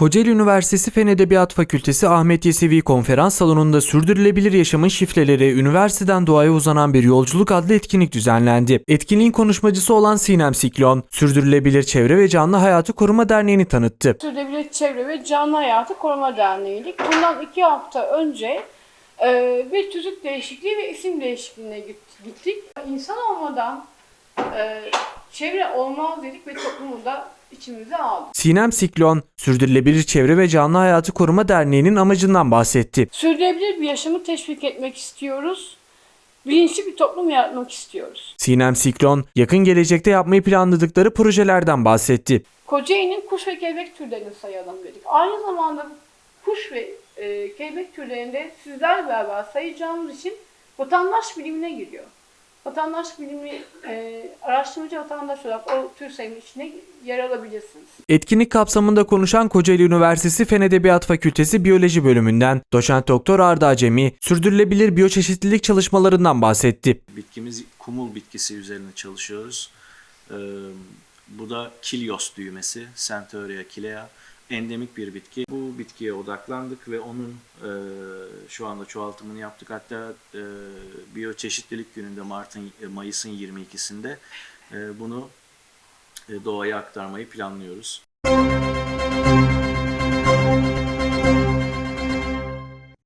Kocaeli Üniversitesi Fen Edebiyat Fakültesi Ahmet Yesevi Konferans Salonu'nda sürdürülebilir yaşamın şifreleri, üniversiteden doğaya uzanan bir yolculuk adlı etkinlik düzenlendi. Etkinliğin konuşmacısı olan Sinem Siklon, Sürdürülebilir Çevre ve Canlı Hayatı Koruma Derneği'ni tanıttı. Sürdürülebilir Çevre ve Canlı Hayatı Koruma Derneği'ydik. Bundan iki hafta önce e, bir tüzük değişikliği ve isim değişikliğine git- gittik. İnsan olmadan e, çevre olmaz dedik ve toplumu da içimize aldık. Sinem Siklon, Sürdürülebilir Çevre ve Canlı Hayatı Koruma Derneği'nin amacından bahsetti. Sürdürülebilir bir yaşamı teşvik etmek istiyoruz. Bilinçli bir toplum yaratmak istiyoruz. Sinem Siklon, yakın gelecekte yapmayı planladıkları projelerden bahsetti. Kocaeli'nin kuş ve kelebek türlerini sayalım dedik. Aynı zamanda kuş ve e, kelebek türlerini de sizlerle beraber sayacağımız için vatandaş bilimine giriyor. Vatandaş bilimi e, araştırmacı vatandaş olarak o tür sayımın içine yer alabilirsiniz. Etkinlik kapsamında konuşan Kocaeli Üniversitesi Fen Edebiyat Fakültesi Biyoloji Bölümünden Doçent Doktor Arda Acemi, sürdürülebilir biyoçeşitlilik çalışmalarından bahsetti. Bitkimiz kumul bitkisi üzerine çalışıyoruz. Ee, bu da Kilios düğmesi, Centaurea kilea. Endemik bir bitki. Bu bitkiye odaklandık ve onun e, şu anda çoğaltımını yaptık. Hatta e, biyoçeşitlilik gününde Mart'ın e, Mayıs'ın 22'sinde e, bunu e, doğaya aktarmayı planlıyoruz.